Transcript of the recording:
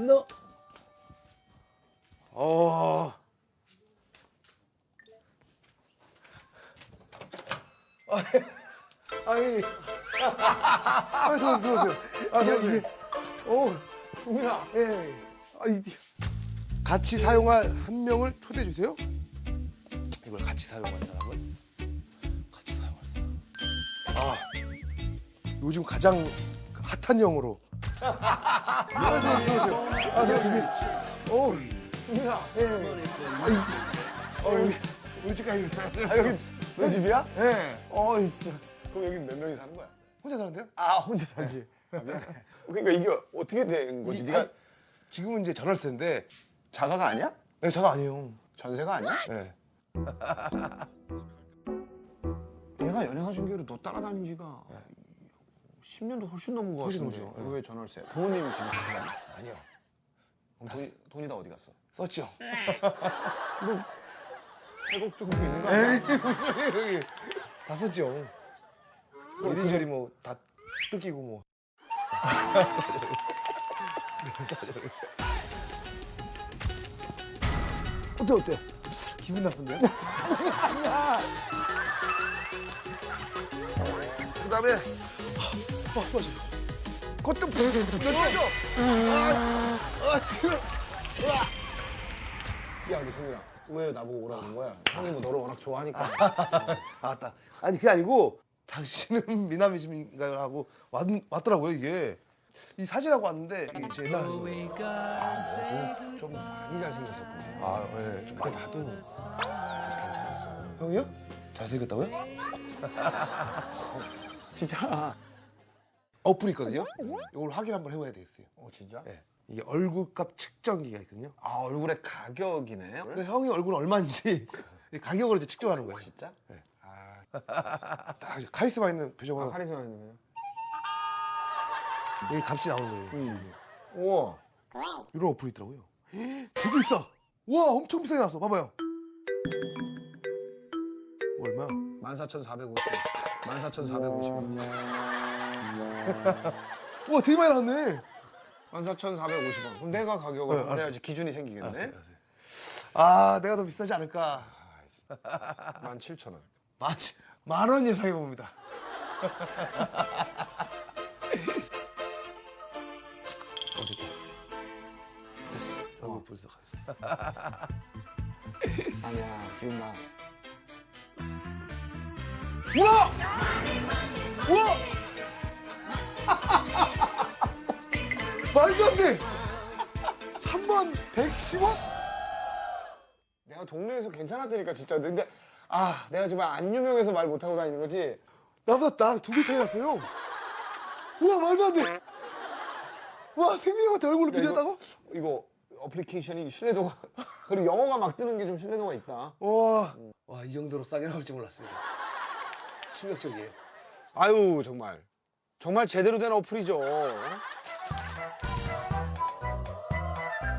건너. 어. 아니. 아, 들어오세요, 들어오세요. 아, 들어오세요. 오, 동민아. 예. 아, 이, 같이 사용할 한 명을 초대해 주세요. 이걸 같이 사용할 사람을? 같이 사용할 사람. 아, 요즘 가장 핫한 형으로. 아, 들어오세요. 아, 들어오세요. 오, 동민아. 예. 어, 여기, 우리 집까지. 아, 여기 너 집이야? 예. 어, 진짜. 그럼 여기 몇 명이 사는 거야? 혼자 사는데요? 아, 혼자 살지. 아, 미안해. 그러니까 이게 어떻게 된 거지? 아니, 지금은 이제 전월세인데, 자가가 아니야? 네, 저가 아니에요. 전세가 아니야? 네. 내가 연예가 중계로 너 따라다닌 지가 10년도 훨씬 넘은 거 훨씬 같은데 넘죠. 예. 왜 전월세? 부모님이 집에 사는 아니요. 돈이, 돈이 다 어디 갔어? 썼죠. 너 100억 정도 있는 거 아니야? 에이, 무슨 여기. 다 썼죠. 이리저리 뭐, 다 뜯기고 뭐. 어때 어때? 기분 나쁜데요? 아니야 그 다음에, 어, 맞아. 그것도 내려줘. 아, 아, 들어. 야, 너 종민아 왜 나보고 오라고 한 거야? 형이 뭐 너를 워낙 좋아하니까 아, 맞다. 아니, 그게 아니고, 당신은 미남이신가요? 하고 왔, 왔더라고요, 이게. 이 사진하고 왔는데, 이게 제 옛날 사진이에요. 아, 너도 좀 많이 잘생겼었구나 아, 예, 좀 많이 나도 아주 괜찮았어 형이요? 잘생겼다고요? 진짜 어플이 있거든요. 이걸 확인 한번 해봐야 되겠어요. 어 진짜? 예. 이게 얼굴값 측정기가 있거든요. 아 얼굴의 가격이네 그 형이 얼굴은 얼마인지 이 가격으로 이제 측정하는 거예요. 진짜? 네. 아, 딱 이제 카리스마 있는 표정으로 아 카리스마 있는 거요? 여기 값이 나오는 거예요. 음. 우와 이런 어플이 있더라고요. 되게 비싸. 와 엄청 비싸게 나왔어. 봐봐요. 얼마야? 14,450원 14,450원 와 되게 많이 나왔네. 14,450원 그럼 내가 가격을 네, 한해야지 기준이 생기겠네 알았어요, 알았어요. 아 내가 더 비싸지 않을까. 17,000원 만, 만원 예상해 봅니다. 어, 됐다. 됐어. 너무 분석. 아니야 지금 나 우와! 우와! 말도 안 돼! 3만 110원? 내가 동네에서 괜찮았다니까 진짜 근데 아 내가 지금 안 유명해서 말 못하고 다니는 거지 나보다 나랑 두 배 차이 났어요. 우와, 말도 안 돼! 와, 생민이한테 얼굴을 야, 이거-? 이거 어플리케이션이 신뢰도가 그리고 영어가 막 뜨는 게 좀 신뢰도가 있다 와, 와, 이 정도로 싸게 나올 줄 몰랐습니다. 충격적이에요. 아유 정말 정말 제대로 된 어플이죠